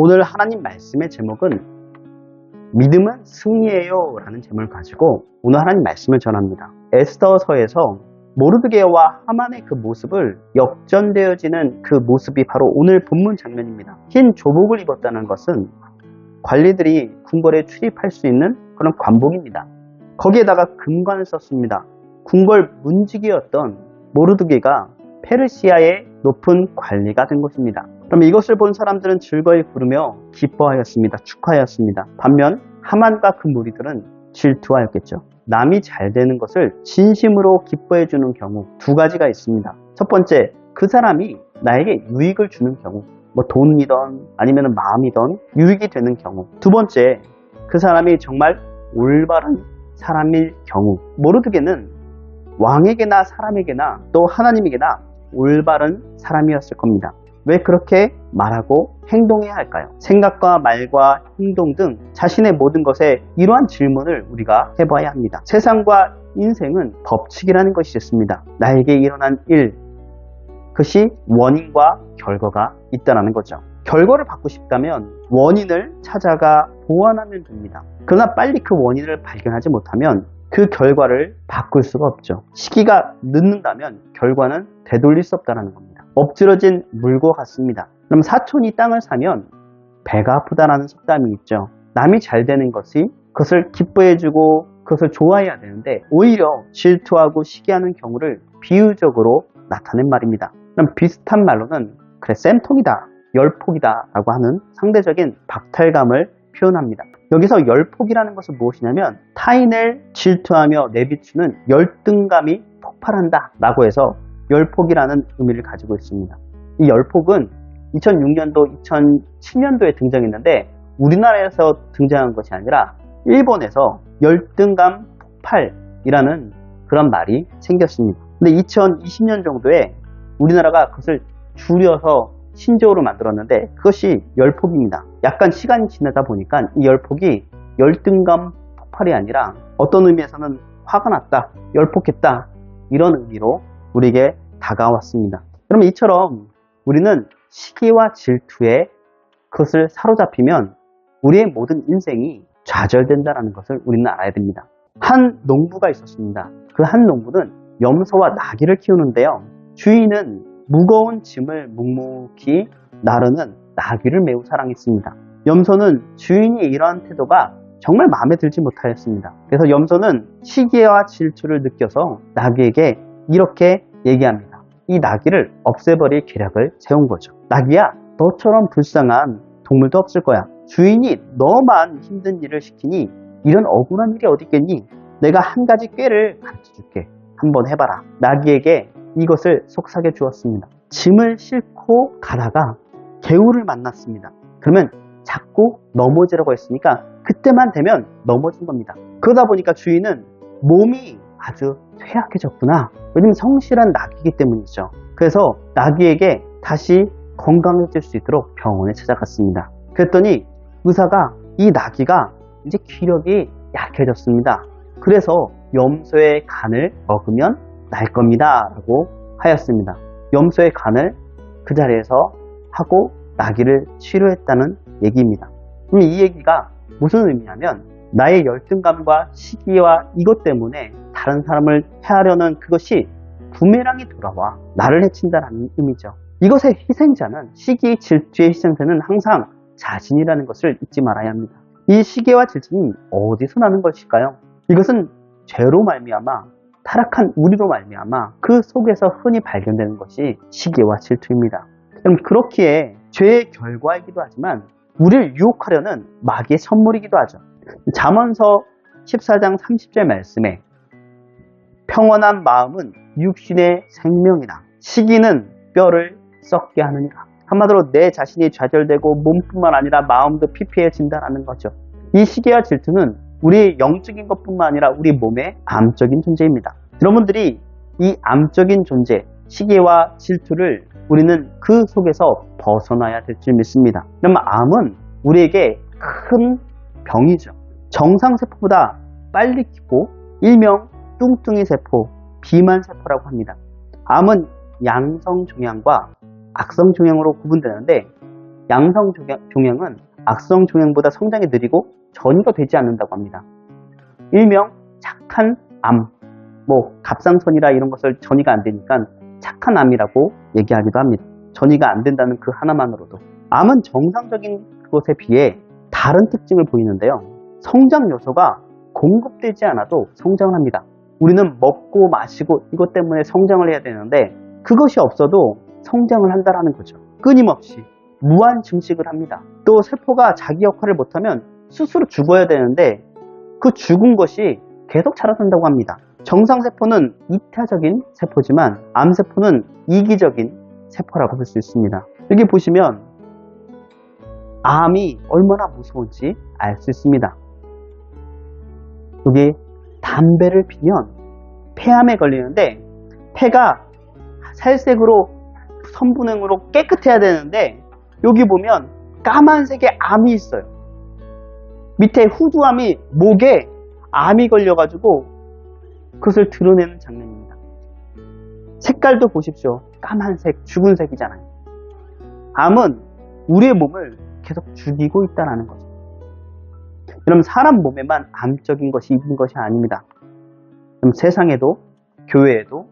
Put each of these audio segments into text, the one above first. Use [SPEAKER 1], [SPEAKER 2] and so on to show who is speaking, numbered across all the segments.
[SPEAKER 1] 오늘 하나님 말씀의 제목은 믿음은 승리예요 라는 제목을 가지고 오늘 하나님 말씀을 전합니다. 에스더서에서 모르드게와 하만의 그 모습을 역전되어지는 그 모습이 바로 오늘 본문 장면입니다. 흰 조복을 입었다는 것은 관리들이 궁궐에 출입할 수 있는 그런 관복입니다. 거기에다가 금관을 썼습니다. 궁궐 문지기였던 모르드게가 페르시아의 높은 관리가 된 것입니다. 그럼 이것을 본 사람들은 즐거이 부르며 기뻐하였습니다. 축하하였습니다. 반면 하만과 그 무리들은 질투하였겠죠. 남이 잘 되는 것을 진심으로 기뻐해 주는 경우 두 가지가 있습니다. 첫 번째, 그 사람이 나에게 유익을 주는 경우, 뭐 돈이든 아니면 마음이든 유익이 되는 경우. 두 번째, 그 사람이 정말 올바른 사람일 경우. 모르드게는 왕에게나 사람에게나 또 하나님에게나 올바른 사람이었을 겁니다. 왜 그렇게 말하고 행동해야 할까요? 생각과 말과 행동 등 자신의 모든 것에 이러한 질문을 우리가 해봐야 합니다. 세상과 인생은 법칙이라는 것이 있습니다. 나에게 일어난 일, 그것이 원인과 결과가 있다는 거죠. 결과를 받고 싶다면 원인을 찾아가 보완하면 됩니다. 그러나 빨리 그 원인을 발견하지 못하면 그 결과를 바꿀 수가 없죠. 시기가 늦는다면 결과는 되돌릴 수 없다는 겁니다. 엎질러진 물과 같습니다. 그럼 사촌이 땅을 사면 배가 아프다라는 속담이 있죠. 남이 잘 되는 것이 그것을 기뻐해주고 그것을 좋아해야 되는데 오히려 질투하고 시기하는 경우를 비유적으로 나타낸 말입니다. 그럼 비슷한 말로는 그래 쌤통이다, 열폭이다 라고 하는 상대적인 박탈감을 표현합니다. 여기서 열폭이라는 것은 무엇이냐면 타인을 질투하며 내비추는 열등감이 폭발한다 라고 해서 열폭이라는 의미를 가지고 있습니다. 이 열폭은 2006년도, 2007년도에 등장했는데 우리나라에서 등장한 것이 아니라 일본에서 열등감 폭발이라는 그런 말이 생겼습니다. 근데 2020년 정도에 우리나라가 그것을 줄여서 신조어로 만들었는데 그것이 열폭입니다. 약간 시간이 지나다 보니까 이 열폭이 열등감 폭발이 아니라 어떤 의미에서는 화가 났다, 열폭했다 이런 의미로 우리에게 다가왔습니다. 그러면 이처럼 우리는 시기와 질투에 그것을 사로잡히면 우리의 모든 인생이 좌절된다는 것을 우리는 알아야 됩니다. 한 농부가 있었습니다. 그 한 농부는 염소와 나귀를 키우는데요. 주인은 무거운 짐을 묵묵히 나르는 나귀를 매우 사랑했습니다. 염소는 주인이 이러한 태도가 정말 마음에 들지 못하였습니다. 그래서 염소는 시기와 질투를 느껴서 나귀에게 이렇게 얘기합니다. 이 나귀를 없애버릴 계략을 세운 거죠. 나귀야, 너처럼 불쌍한 동물도 없을 거야. 주인이 너만 힘든 일을 시키니 이런 억울한 일이 어디 있겠니? 내가 한 가지 꾀를 가르쳐 줄게. 한번 해봐라. 나귀에게 이것을 속삭여 주었습니다. 짐을 싣고 가다가 개울을 만났습니다. 그러면 자꾸 넘어지라고 했으니까 그때만 되면 넘어진 겁니다. 그러다 보니까 주인은 몸이 아주 퇴약해졌구나. 왜냐면 성실한 나귀이기 때문이죠. 그래서 나귀에게 다시 건강해질 수 있도록 병원에 찾아갔습니다. 그랬더니 의사가 이 나귀가 이제 기력이 약해졌습니다. 그래서 염소의 간을 먹으면 날 겁니다. 라고 하였습니다. 염소의 간을 그 자리에서 하고 나귀를 치료했다는 얘기입니다. 이 얘기가 무슨 의미냐면 나의 열등감과 시기와 이것 때문에 다른 사람을 해하려는 그것이 부메랑이 돌아와 나를 해친다는 의미죠. 이것의 희생자는 시기, 질투의 희생자는 항상 자신이라는 것을 잊지 말아야 합니다. 이 시기와 질투는 어디서 나는 것일까요? 이것은 죄로 말미암아 타락한 우리로 말미암아 그 속에서 흔히 발견되는 것이 시기와 질투입니다. 그럼 그렇기에 죄의 결과이기도 하지만 우리를 유혹하려는 마귀의 선물이기도 하죠. 잠언서 14장 30절 말씀에 평온한 마음은 육신의 생명이다. 시기는 뼈를 썩게 하느니라. 한마디로 내 자신이 좌절되고 몸뿐만 아니라 마음도 피폐해진다는 거죠. 이 시기와 질투는 우리 영적인 것뿐만 아니라 우리 몸의 암적인 존재입니다. 여러분들이 이 암적인 존재, 시기와 질투를 우리는 그 속에서 벗어나야 될 줄 믿습니다. 그러면 암은 우리에게 큰 병이죠. 정상세포보다 빨리 키고 일명 뚱뚱이 세포, 비만 세포라고 합니다. 암은 양성 종양과 악성 종양으로 구분되는데 양성 종양- 종양 은 악성 종양보다 성장이 느리고 전이가 되지 않는다고 합니다. 일명 착한 암, 뭐 갑상선이라 이런 것을 전이가 안 되니까 착한 암이라고 얘기하기도 합니다. 전이가 안 된다는 그 하나만으로도 암은 정상적인 것에 비해 다른 특징을 보이는데요. 성장 요소가 공급되지 않아도 성장을 합니다. 우리는 먹고 마시고 이것 때문에 성장을 해야 되는데 그것이 없어도 성장을 한다라는 거죠. 끊임없이 무한 증식을 합니다. 또 세포가 자기 역할을 못하면 스스로 죽어야 되는데 그 죽은 것이 계속 자라난다고 합니다. 정상 세포는 이타적인 세포지만 암 세포는 이기적인 세포라고 볼 수 있습니다. 여기 보시면 암이 얼마나 무서운지 알 수 있습니다. 여기 담배를 피면 폐암에 걸리는데 폐가 살색으로 선분행으로 깨끗해야 되는데 여기 보면 까만색의 암이 있어요. 밑에 후두암이 목에 암이 걸려가지고 그것을 드러내는 장면입니다. 색깔도 보십시오. 까만색, 죽은 색이잖아요. 암은 우리의 몸을 계속 죽이고 있다는 거죠. 그럼 사람 몸에만 암적인 것이 있는 것이 아닙니다. 그럼 세상에도 교회에도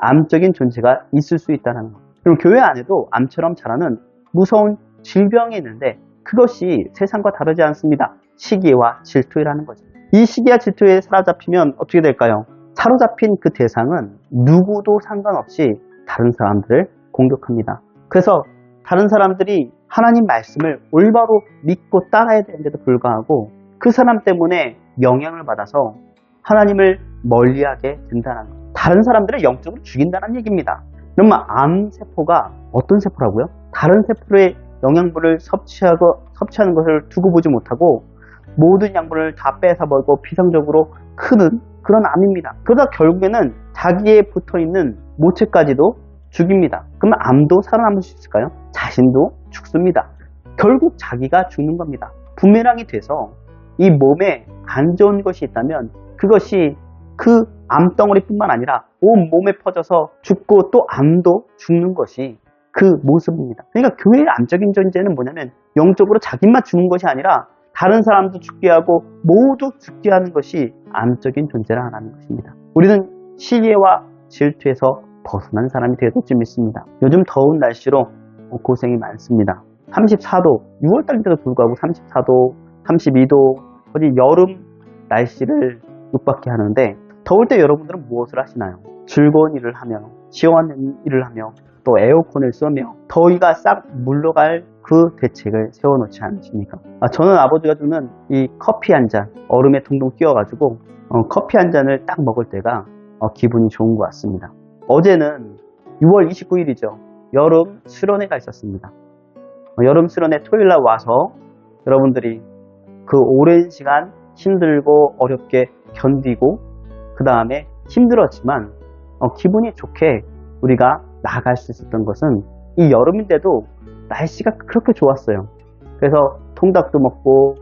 [SPEAKER 1] 암적인 존재가 있을 수 있다는 것. 그럼 교회 안에도 암처럼 자라는 무서운 질병이 있는데 그것이 세상과 다르지 않습니다. 시기와 질투라는 거죠. 이 시기와 질투에 사로잡히면 어떻게 될까요? 사로잡힌 그 대상은 누구도 상관없이 다른 사람들을 공격합니다. 그래서 다른 사람들이 하나님 말씀을 올바로 믿고 따라야 되는데도 불구하고 그 사람 때문에 영향을 받아서 하나님을 멀리하게 된다는 것. 다른 사람들을 영적으로 죽인다는 얘기입니다. 그러면 암세포가 어떤 세포라고요? 다른 세포의 영양분을 섭취하고, 섭취하는 것을 두고 보지 못하고 모든 양분을 다 뺏어 먹고 비상적으로 크는 그런 암입니다. 그러다 결국에는 자기에 붙어 있는 모체까지도 죽입니다. 그러면 암도 살아남을 수 있을까요? 자신도 죽습니다. 결국 자기가 죽는 겁니다. 부메랑이 돼서 이 몸에 안 좋은 것이 있다면 그것이 그 암덩어리뿐만 아니라 온 몸에 퍼져서 죽고 또 암도 죽는 것이 그 모습입니다. 그러니까 교회의 암적인 존재는 뭐냐면 영적으로 자기만 죽는 것이 아니라 다른 사람도 죽게 하고 모두 죽게 하는 것이 암적인 존재라는 것입니다. 우리는 시기와 질투에서 벗어난 사람이 되어도 믿습니다. 요즘 더운 날씨로 고생이 많습니다. 34도, 6월달인데도 불구하고 34도, 32도, 거의 여름 날씨를 육박해 하는데 더울 때 여러분들은 무엇을 하시나요? 즐거운 일을 하며 시원한 일을 하며 또 에어컨을 쏘며 더위가 싹 물러갈 그 대책을 세워놓지 않으십니까? 아, 저는 아버지가 주는 이 커피 한 잔, 얼음에 둥둥 띄워가지고 어, 커피 한 잔을 딱 먹을 때가 어, 기분이 좋은 것 같습니다. 어제는 6월 29일이죠. 여름 수련회가 있었습니다. 어, 여름 수련회 토요일 날 와서 여러분들이 그 오랜 시간 힘들고 어렵게 견디고 그 다음에 힘들었지만 어, 기분이 좋게 우리가 나아갈 수 있었던 것은 이 여름인데도 날씨가 그렇게 좋았어요. 그래서 통닭도 먹고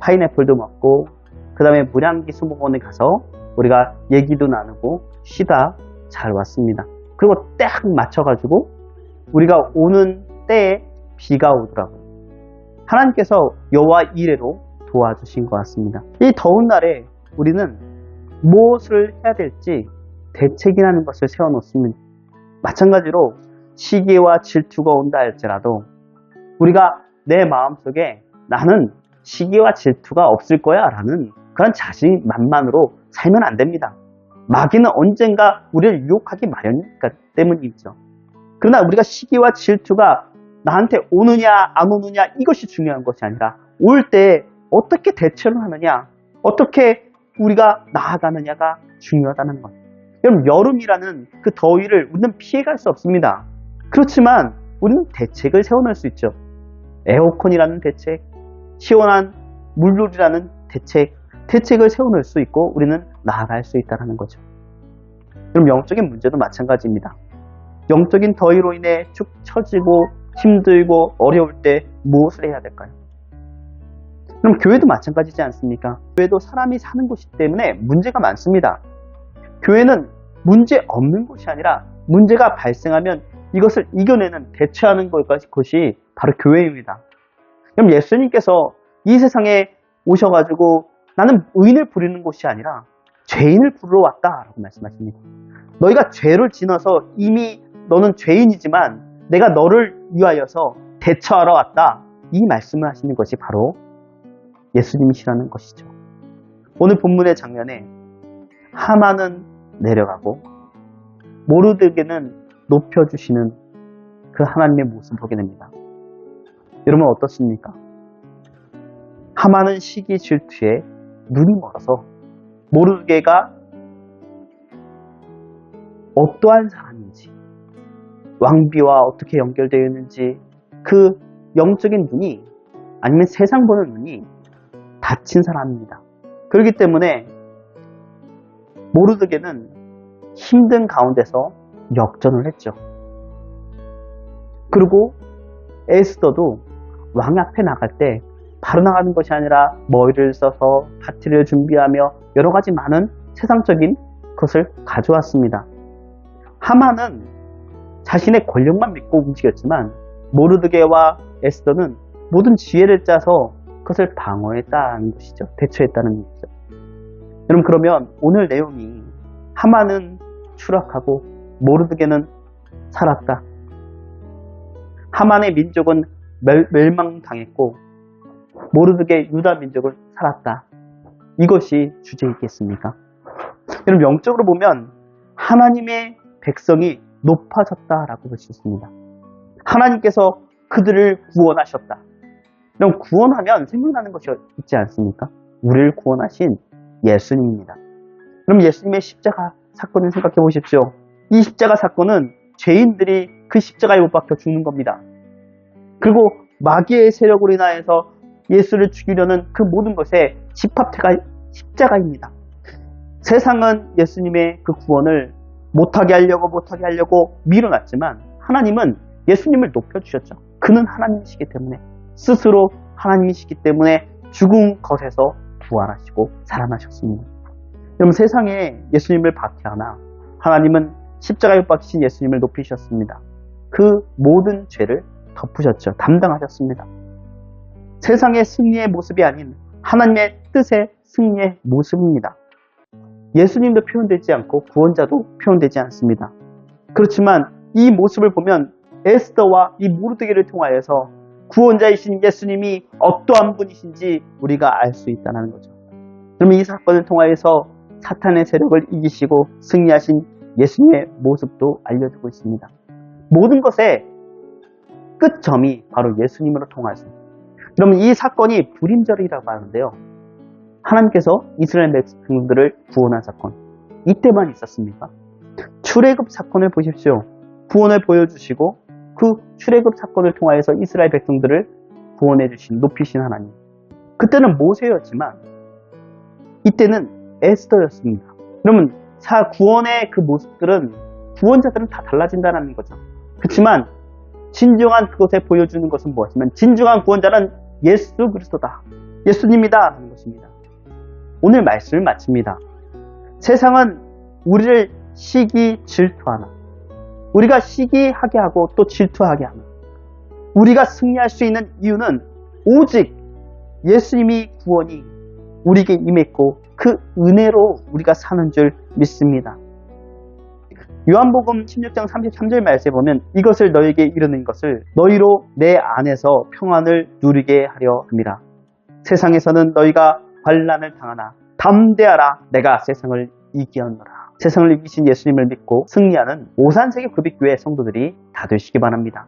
[SPEAKER 1] 파인애플도 먹고 그 다음에 무량기 수목원에 가서 우리가 얘기도 나누고 쉬다 잘 왔습니다. 그리고 딱 맞춰가지고 우리가 오는 때에 비가 오더라고요. 하나님께서 여호와 이래로 도와주신 것 같습니다. 이 더운 날에 우리는 무엇을 해야 될지 대책이라는 것을 세워놓습니다. 마찬가지로 시기와 질투가 온다 할지라도 우리가 내 마음속에 나는 시기와 질투가 없을 거야 라는 그런 자신만만으로 살면 안 됩니다. 마귀는 언젠가 우리를 유혹하기 마련이니까 때문이죠. 그러나 우리가 시기와 질투가 나한테 오느냐 안 오느냐 이것이 중요한 것이 아니라 올 때 어떻게 대처를 하느냐 어떻게 우리가 나아가느냐가 중요하다는 것. 여러분 여름이라는 그 더위를 우리는 피해갈 수 없습니다. 그렇지만 우리는 대책을 세워놓을 수 있죠. 에어컨이라는 대책, 시원한 물놀이라는 대책, 대책을 세워놓을 수 있고 우리는 나아갈 수 있다는 거죠. 그럼 영적인 문제도 마찬가지입니다. 영적인 더위로 인해 축 처지고 힘들고 어려울 때 무엇을 해야 될까요? 그럼 교회도 마찬가지지 않습니까? 교회도 사람이 사는 곳이기 때문에 문제가 많습니다. 교회는 문제 없는 곳이 아니라 문제가 발생하면 이것을 이겨내는 대처하는 것이 바로 교회입니다. 그럼 예수님께서 이 세상에 오셔가지고 나는 의인을 부리는 곳이 아니라 죄인을 부르러 왔다라고 말씀하십니다. 너희가 죄를 지나서 이미 너는 죄인이지만 내가 너를 위하여서 대처하러 왔다. 이 말씀을 하시는 것이 바로 예수님이시라는 것이죠. 오늘 본문의 장면에 하만은 내려가고 모르드게는 높여주시는 그 하나님의 모습을 보게 됩니다. 여러분 어떻습니까? 하만은 시기 질투에 눈이 멀어서 모르드게가 어떠한 사람인지 왕비와 어떻게 연결되어 있는지 그 영적인 눈이 아니면 세상 보는 눈이 닫힌 사람입니다. 그렇기 때문에 모르드게는 힘든 가운데서 역전을 했죠. 그리고 에스더도 왕 앞에 나갈 때 바로 나가는 것이 아니라 머리를 써서 파티를 준비하며 여러 가지 많은 세상적인 것을 가져왔습니다. 하만은 자신의 권력만 믿고 움직였지만 모르드게와 에스더는 모든 지혜를 짜서 그것을 방어했다는 것이죠. 대처했다는 것이죠. 여러분 그러면 오늘 내용이 하만은 추락하고 모르드게는 살았다. 하만의 민족은 멸, 멸망당했고 모르드게 유다 민족은 살았다. 이것이 주제이겠습니까? 여러분 영적으로 보면 하나님의 백성이 높아졌다라고 볼 수 있습니다. 하나님께서 그들을 구원하셨다. 그럼 구원하면 생각나는 것이 있지 않습니까? 우리를 구원하신 예수님입니다. 그럼 예수님의 십자가 사건을 생각해 보십시오. 이 십자가 사건은 죄인들이 그 십자가에 못 박혀 죽는 겁니다. 그리고 마귀의 세력으로 인하여서 예수를 죽이려는 그 모든 것의 집합체가 십자가입니다. 세상은 예수님의 그 구원을 못하게 하려고 못하게 하려고 밀어놨지만 하나님은 예수님을 높여주셨죠. 그는 하나님이시기 때문에 스스로 하나님이시기 때문에 죽은 것에서 부활하시고 살아나셨습니다. 그럼 세상에 예수님을 박해하나 하나님은 십자가에 못 박히신 예수님을 높이셨습니다. 그 모든 죄를 덮으셨죠. 담당하셨습니다. 세상의 승리의 모습이 아닌 하나님의 뜻의 승리의 모습입니다. 예수님도 표현되지 않고 구원자도 표현되지 않습니다. 그렇지만 이 모습을 보면 에스더와 이 모르드게를 통하여서 구원자이신 예수님이 어떠한 분이신지 우리가 알 수 있다는 거죠. 그러면 이 사건을 통하여서 사탄의 세력을 이기시고 승리하신 예수님의 모습도 알려주고 있습니다. 모든 것의 끝점이 바로 예수님으로 통하여서 그러면 이 사건이 불임절이라고 하는데요. 하나님께서 이스라엘 백성들을 구원한 사건 이때만 있었습니까? 출애굽 사건을 보십시오. 구원을 보여주시고 그 출애굽 사건을 통하여서 이스라엘 백성들을 구원해 주신 높이신 하나님. 그때는 모세였지만 이때는 에스더였습니다. 그러면 사 구원의 그 모습들은 구원자들은 다 달라진다는 거죠. 그렇지만 진정한 그것에 보여주는 것은 무엇이면 진정한 구원자는 예수 그리스도다. 예수님이다 하는 것입니다. 오늘 말씀을 마칩니다. 세상은 우리를 시기 질투하나 우리가 시기하게 하고 또 질투하게 하는 우리가 승리할 수 있는 이유는 오직 예수님이 구원이 우리에게 임했고 그 은혜로 우리가 사는 줄 믿습니다. 요한복음 16장 33절 말씀에 보면 이것을 너에게 이르는 것을 너희로 내 안에서 평안을 누리게 하려 합니다. 세상에서는 너희가 환란을 당하나 담대하라 내가 세상을 이기었노라. 세상을 이기신 예수님을 믿고 승리하는 오산세계 급익교회 성도들이 다 되시기 바랍니다.